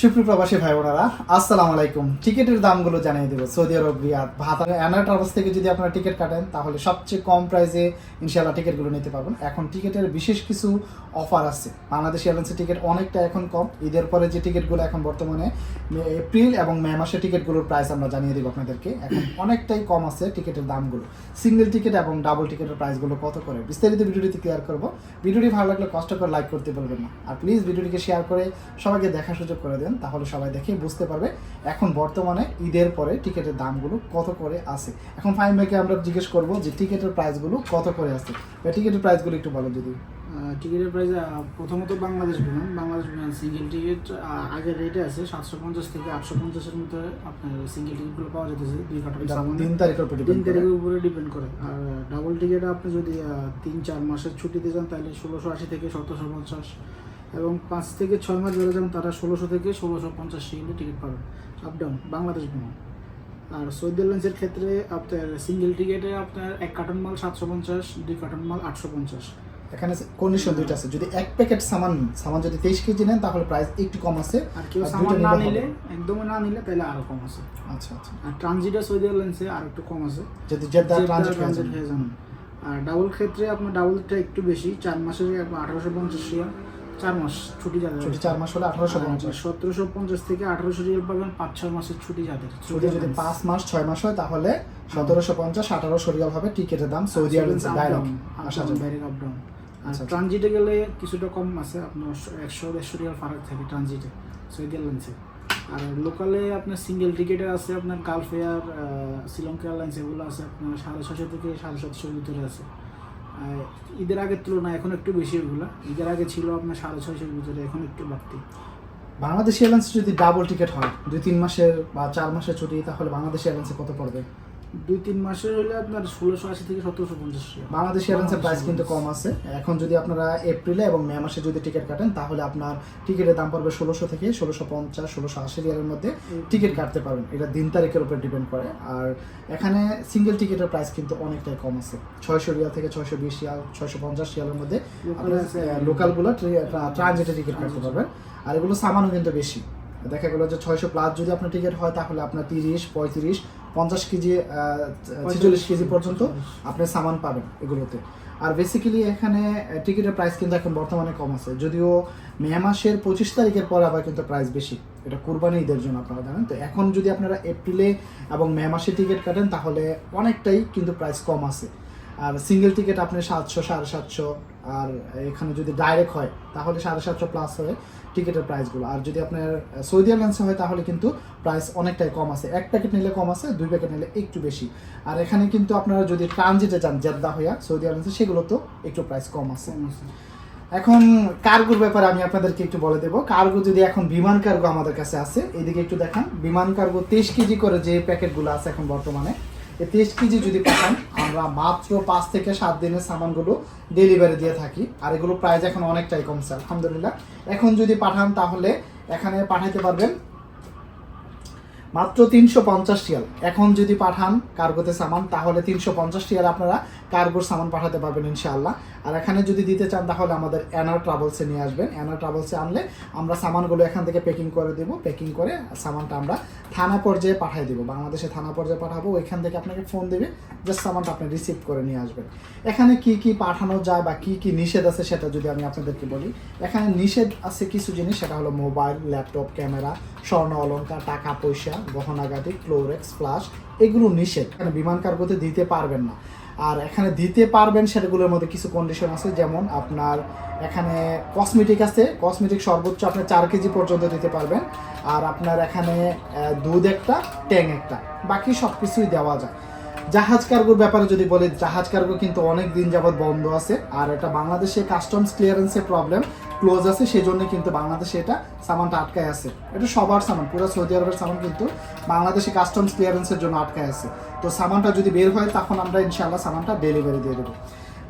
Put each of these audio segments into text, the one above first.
সুপ্রিয় প্রবাসী ভাই বোনেরা, আসসালামু আলাইকুম। টিকিটের দামগুলো জানিয়ে দেবো। সৌদি আরব, রিয়াদ ভাতা অ্যানা থেকে যদি আপনারা টিকিট কাটেন, তাহলে সবচেয়ে কম প্রাইসে ইনশাআল্লাহ টিকিটগুলো নিতে পারবেন। এখন টিকিটের বিশেষ কিছু অফার আছে। বাংলাদেশ এয়ারলাইন্সের টিকিট অনেকটা এখন কম। ঈদের পরে যে টিকিটগুলো এখন বর্তমানে এপ্রিল এবং মে মাসের টিকিটগুলোর প্রাইস আমরা জানিয়ে দেবো আপনাদেরকে। এখন অনেকটাই কম আছে টিকিটের দামগুলো। সিঙ্গেল টিকিট এবং ডাবল টিকিটের প্রাইসগুলো কত করে? বিস্তারিত ভিডিওটিতে ক্লিয়ার করব। ভিডিওটি ভালো লাগলে কষ্ট করে লাইক করতে বলবেন না। আর প্লিজ ভিডিওটিকে শেয়ার করে সবাইকে দেখার সুযোগ করে দেন তাহলে সবাই দেখে বুঝতে পারবে এখন বর্তমানে ঈদের পরে টিকিটের দামগুলো কত করে আছে। এখন ফাইন ভাইকে আমরা জিজ্ঞেস করব যে টিকিটের প্রাইসগুলো কত করে আছে। বা টিকিটের প্রাইসগুলো একটু বলো যদি। টিকিটের প্রাইস প্রথমত বাংলাদেশ বিমান বাংলাদেশ বিমান সিঙ্গেল টিকিট আগের রেটে আছে সাতশো পঞ্চাশ থেকে আটশো পঞ্চাশের মধ্যে আপনার সিঙ্গেল টিকিটগুলো পাওয়া যেতেছে দুই তিন তারিখের উপর তিন তারিখের উপরে ডিপেন্ড করে। আর ডাবল টিকিট আপনি যদি তিন চার মাসের ছুটিতে যান তাহলে ষোলোশো আশি থেকে সতেরোশো পঞ্চাশ। এবং পাঁচ থেকে ছয় মাস বেড়ে যান তারা ষোলোশো থেকে ষোলোশো পঞ্চাশ সেকেন্ডে টিকিট পাবেন আপ ডাউন বাংলাদেশ বিমান আর সৌদি এয়ারলাইন্সের ক্ষেত্রে আপনার সিঙ্গেল টিকিটে আপনার এক কার্টন মাল সাতশো পঞ্চাশ দুই কার্টন মাল আটশো পঞ্চাশ। এখানে কন্ডিশন দুইটা আছে। যদি এক প্যাকেট সামান সামান যদি তেইশ কেজি নেন তাহলে প্রাইস একটু কম আছে। আর কেউ সামান না নিলে একদমই না নিলে তাহলে আরও কম আছে। আচ্ছা আচ্ছা। আর ট্রানজিটে সৌদি এয়ারলাইন্সে আর একটু কম আছে। যদি জেদ্দা ট্রানজিট হয়ে যান। আর ডাবল ক্ষেত্রে আপনার ডাবলটা একটু বেশি চার মাসের আঠারোশো পঞ্চাশ চার মাস ছুটি যাদের ছুটি চার মাস হলে আঠারোশো পঞ্চাশ। সতেরোশো পঞ্চাশ থেকে আঠারোশো রিয়াল পাবেন পাঁচ ছয় মাসের ছুটি যাদের। ছুটি যদি পাঁচ মাস ছয় মাস হয় তাহলে সতেরোশো পঞ্চাশ আঠারোশো রিয়াল হবে টিকিটের দাম সৌদি আরবের ডাইরেক্ট আসা যাবে ডাইরেক্ট আপ ডাউন আর আচ্ছা, আচ্ছা। ট্রানজিটে গেলে কিছুটা কম আছে আপনার একশো দেড়শো রিয়াল ফারাক থাকে ট্রানজিটে সৌদি এয়ারলাইন্সে আর লোকালে আপনার সিঙ্গেল টিকিটে আছে আপনার গালফ এয়ার শ্রীলঙ্কা এয়ারলাইন্স এগুলো আছে আপনার সাড়ে ছশো থেকে সাড়ে সাতশোর ভিতরে আছে। ঈদের আগের তুলনায় এখন একটু বেশি ওগুলো ঈদের আগে ছিল আপনার সাড়ে ছয়শোর ভিতরে, এখন একটু বাড়তি। বাংলাদেশ এয়ারলাইন্স যদি ডাবল টিকিট হয় দুই তিন মাসের বা চার মাসের ছুটি, তাহলে বাংলাদেশ এয়ারলাইন্সে কত পড়বে? দুই তিন মাসের হলে আপনার ষোলোশো আশি থেকে সতেরোশো পঞ্চাশ বাংলাদেশ এয়ারলাইন্সের প্রাইস কিন্তু কম আছে। এখন যদি আপনারা এপ্রিলে এবং মে মাসে যদি টিকিট কাটেন তাহলে আপনার টিকিটের দাম পড়বে ষোলোশো থেকে ষোলোশো পঞ্চাশ ষোলোশো আশি রিয়ালের মধ্যে টিকিট কাটতে পারবেন। এটা দিন তারিখের উপর ডিপেন্ড করে। আর এখানে সিঙ্গেল টিকিটের প্রাইস কিন্তু অনেকটাই কম আছে। ছয়শো রিয়াল থেকে ছয়শো বিশ রিয়াল ছয়শো পঞ্চাশ রিয়ালের মধ্যে। লোকালগুলো ট্রানজিটে টিকিট কাটতে পারবেন। আর এগুলো সামানও কিন্তু বেশি। দেখা গেলো যে ছয়শো প্লাস যদি আপনার টিকিট হয় তাহলে আপনার তিরিশ পঁয়ত্রিশ পঞ্চাশ কেজি ছেচল্লিশ কেজি পর্যন্ত আপনি সামান পাবেন এগুলোতে। আর বেসিক্যালি এখানে টিকিটের প্রাইস কিন্তু এখন বর্তমানে কম আছে। যদিও মে মাসের পঁচিশ তারিখের পর আবার কিন্তু প্রাইস বেশি। এটা কুরবানি ঈদের জন্য আপনারা জানেন। তো এখন যদি আপনারা এপ্রিলে এবং মে মাসে টিকিট কাটেন তাহলে অনেকটাই কিন্তু প্রাইস কম আছে। আর সিঙ্গেল টিকিট আপনি সাতশো সাড়ে সাতশো আর এখানে যদি ডাইরেক্ট হয় তাহলে সাড়ে সাতশো প্লাস হয় টিকিটের প্রাইসগুলো আর যদি আপনার সৌদি এয়ারলাইন্সে হয় তাহলে কিন্তু প্রাইস অনেকটাই কম আছে। এক প্যাকেট নিলে কম আছে দুই প্যাকেট নিলে একটু বেশি। আর এখানে কিন্তু আপনারা যদি ট্রানজিটে যান জেদ্দা হইয়া সৌদি এয়ারলাইন্সে সেগুলো তো একটু প্রাইস কম আছে। এখন কার্গোর ব্যাপারে আমি আপনাদেরকে একটু বলে দেবো। কার্গো যদি এখন বিমান কার্গো আমাদের কাছে আছে এদিকে একটু দেখান। বিমান কার্গো তেইশ কেজি করে যে প্যাকেটগুলো আছে এখন বর্তমানে এই তেইশ কেজি যদি পাঠান আমরা মাত্র পাঁচ থেকে সাত দিনের সামানগুলো ডেলিভারি দিয়ে থাকি। আর এগুলো প্রাইস এখন অনেকটাই কমছে আলহামদুলিল্লাহ। এখন যদি পাঠান তাহলে এখানে পাঠাইতে পারবেন মাত্র তিনশো পঞ্চাশ টিয়াল এখন যদি পাঠান কার্গোতে সামান, তাহলে তিনশো পঞ্চাশ টিয়াল আপনারা কার্গোর সামান পাঠাতে পারবেন ইনশাআল্লাহ। আর এখানে যদি দিতে চান, তাহলে আমাদের অ্যানার ট্রাভেলসে নিয়ে আসবেন। অ্যানার ট্রাভেলসে আনলে আমরা সামানগুলো এখান থেকে প্যাকিং করে দেবো। প্যাকিং করে সামানটা আমরা থানা পর্যায়ে পাঠিয়ে দেবো। বাংলাদেশে থানা পর্যায়ে পাঠাবো, ওইখান থেকে আপনাকে ফোন দেবে জাস্ট সামানটা আপনি রিসিভ করে নিয়ে আসবেন। এখানে কি কি পাঠানো যায় বা কি কি নিষেধ আছে সেটা যদি আমি আপনাদেরকে বলি। এখানে নিষেধ আছে কিছু জিনিস, সেটা হলো মোবাইল, ল্যাপটপ, ক্যামেরা, স্বর্ণ অলংকার, টাকা, পয়সা গহনাগাটি, ক্লোরেক্স ফ্লাশ এগুলো নিষেধ। এখানে বিমান কার্গোতে দিতে পারবেন না। আর এখানে দিতে পারবেন সেটাগুলোর মধ্যে কিছু কন্ডিশন আছে, যেমন আপনার এখানে কসমেটিক আছে কসমেটিক সর্বোচ্চ আপনি চার কেজি পর্যন্ত দিতে পারবেন। আর আপনার এখানে দুধ একটা, ট্যাং একটা, বাকি সব কিছুই দেওয়া যায়। জাহাজ কার্গোর ব্যাপারে যদি বলি, জাহাজ কার্গো কিন্তু অনেক দিন যাবৎ বন্ধ আছে। আর এটা বাংলাদেশে কাস্টমস ক্লিয়ারেন্সের প্রবলেম ক্লোজ আছে সেই জন্য কিন্তু বাংলাদেশে এটা সামানটা আটকায় আছে। এটা সবার সামান, পুরো সৌদি আরবের সামান কিন্তু বাংলাদেশে কাস্টমস ক্লিয়ারেন্সের জন্য আটকায় আছে। তো সামানটা যদি বের হয়, তখন আমরা ইনশাআল্লাহ সামানটা ডেলিভারি দিয়ে দেবো।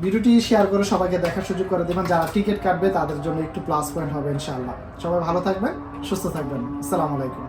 ভিডিওটি শেয়ার করে সবাইকে দেখার সুযোগ করে দেবেন। যারা টিকিট কাটবে, তাদের জন্য একটু প্লাস পয়েন্ট হবে ইনশাআল্লাহ। সবাই ভালো থাকবেন, সুস্থ থাকবেন। আসসালামু আলাইকুম।